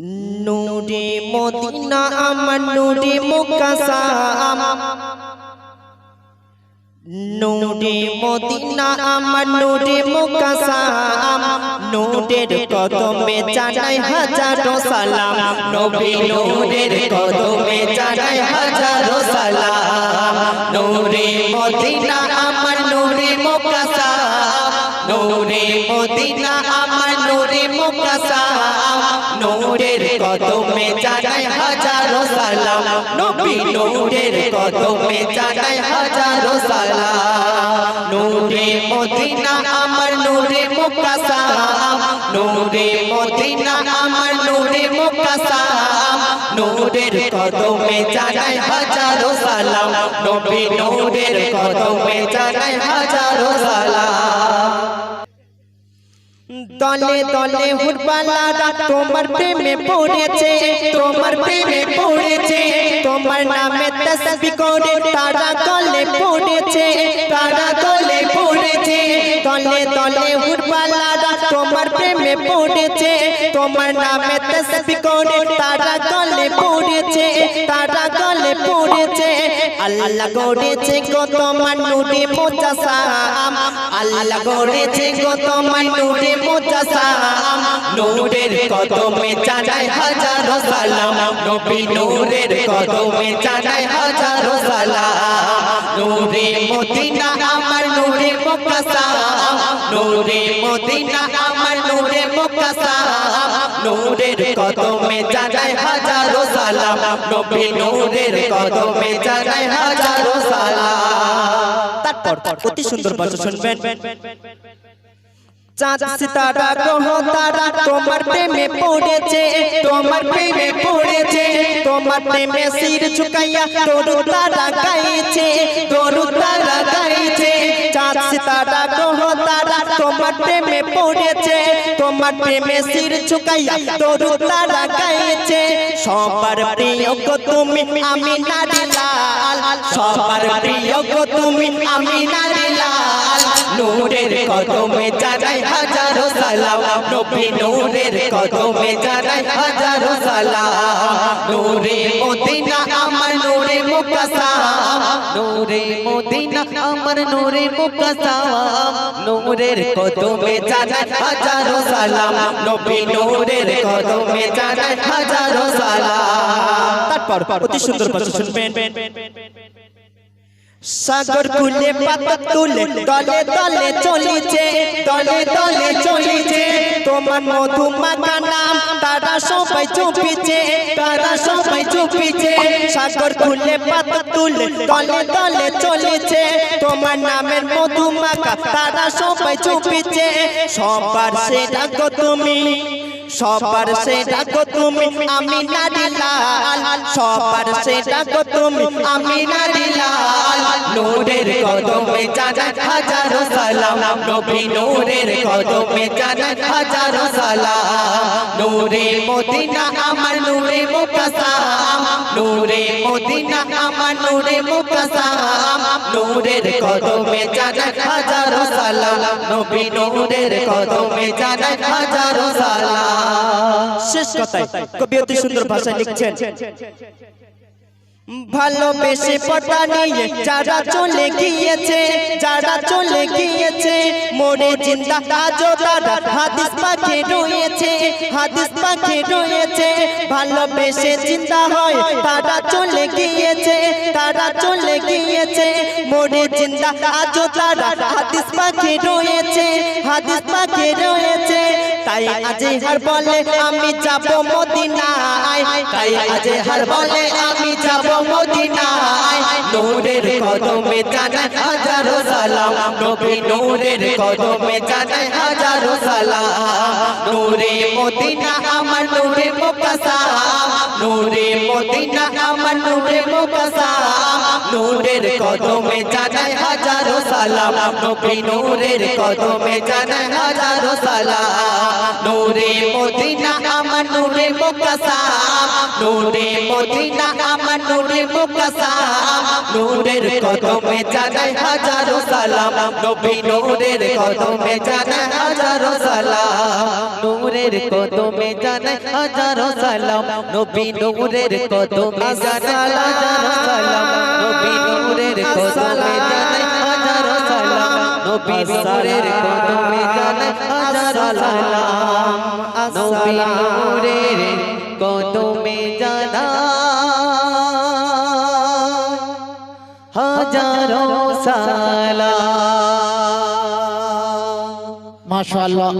নূরে Medina আমার নূরে মুকাসাম নূরে Medina আমার নূরে মুকাসাম নূরের কদমে জানাই হাজারো সালাম। নবী নূরের কদমে জানাই হাজারো সালাম। নূরে মদিনা আমার নূরে মুকাসাম নূরে মদিনা আমার নূরে মুকাসাম নূরের কদমে জানাই হাজারো সালাম। নবী নূরের কদমে জানাই হাজারো সালাম। নূরে মদিনা আমার নূরে মুকাসাম। নূরে মদিনা আমার নূরে মুকাসাম। নূরের কদমে জানাই হাজারো সালাম। নবী নূরের কদমে জানাই হাজারো সালাম। দলে দলে হুরবালারা তোমার প্রেমে পড়েছে তোমার প্রেমে পড়েছে তোমার নামে তসবি করে তারা গলে পড়েছে তারা গলে পড়েছে দলে দলে হুরবালারা তোমার প্রেমে পড়েছে, তোমার নামে তসবি করে তারা গলে পড়েছে, তারা গলে পড়েছে। আল্লাহ গড়েছে গো তোমার নুরে মোজাসাম, আল্লাহ গড়েছে গো তোমার নুরে মোজাসাম। নূরের কদমে জানাই হাজারো সালাম, নবী নূরের কদমে জানাই হাজারো সালাম। নূরে মদিনা আমার নূরে মুকাসাম নূরে মদিনা আমার নূরে মুকাসাম নূরের কদমে জানাই হাজারো সালাম। নবী নূরের কদমে জানাই হাজারো সালাম। তারপর অতি সুন্দর ভাষা শুনবেন। চাঁদ সিতারা গ্রহ তারা তোমার প্রেমে পড়েছে, তোমার প্রেমে পড়েছে, তোমার প্রেমে শির ঝুকাইয়া তরু তারা গাইছে তরু তারা গাইছে। চাঁদ সিতারা গ্রহ তারা তোমার প্রেমে পড়েছে, তোমার প্রেমে শির ঝুকাইয়া তরু তারা গাইছে। সবার প্রিয় গো তুমি, আমি নারী লাল। সবার প্রিয় গো তুমি, আমি নারী লাল। নূরের কদমে জানাই হাজারো সালাম। নবী নূরের কদমে জানাই হাজারো সালাম। নূরে মদিনা, আমার নূরে মুকাসাম নূরে মদিনা, আমার নূরে মুকাসাম নূরের কদমে জানাই হাজারো সালাম। নবী নূরের কদমে জানাই হাজারো সালাম। তারপর অতি সুন্দর ভাষা শুনবেন। সাগর খুলে পাতা তুলে, দলে দলে চলিছে, দলে দলে চলিছে। তোমার মধুমাখা নাম তারা সবাই চুপিছে, তারা সবাই চুপিছে। সাগর খুলে পাতা তুলে, দলে দলে চলেছে। তোমার নামের মধুমাখা তারা সবাই চুপিছে। সবার গো তুমি। সবার সেরা গো তুমি আমি নারী লাল। সবার সেরা গো তুমি আমি নারী লাল। নূরের কদমে জানাই হাজারো সালাম। নবী নূরের কদমে জানাই হাজারো সালাম। নূরে মদিনা আমার নূরে মুকাসাম। নূরে মদিনা আমার নূরে মুকাসাম। নূরের কদমে জানাই হাজারো সালাম। নবী নূরের কদমে জানাই হাজারো সালাম। শেষ কথায় কবি অতি সুন্দর ভাষায় লিখছেন, ভালোবেসে পটা নিয়ে যারা চলে গিয়েছে, যারা চলে গিয়েছে, মোরে জিন্দা আজও তারা হাদিস পাখে রয়েছে, হাদিস পাখে রয়েছে, ভালোবেসে জিন্দা হয় তারা চলে গিয়েছে, তারা চলে গিয়েছে, মোরে জিন্দা আজও তারা হাদিস পাখে রয়েছে, হাদিস পাখে রয়েছে তাই আজে হার বলে আমি যাব মদিনায়। তাই আজ হার বলে আমি যাব মদিনায়। নূরের কদমে জানাই হাজারো সালাম নবী নূরের কদমে জানাই হাজারো সালাম নূরে মদিনা আমার নূরে মুকাসাম নূরে মদিনা আমার নূরে মুকাসাম নূরের কদমে জানাই হাজারো সালাম নবী নূরের কদমে জানাই হাজারো সালাম নূরে মদিনা আমার নূরে মুকাসাম নূরে মদিনা আমার নূরে মুকাসাম নূরের কদমে জানাই হাজারো সালাম। নবী নূরের কদমে জানাই হাজারো সালাম। নূরের কদমে জানাই হাজারো সালাম। নবী নূরের কদমে জানাই হাজারো সালাম। নবী নূরের কদমে জানাই হাজারো সালাম। নবী নূরের কদমে জানাই হাজারো সালাম। নবী নূরের হাজারো সালাম। মাশাআল্লাহ।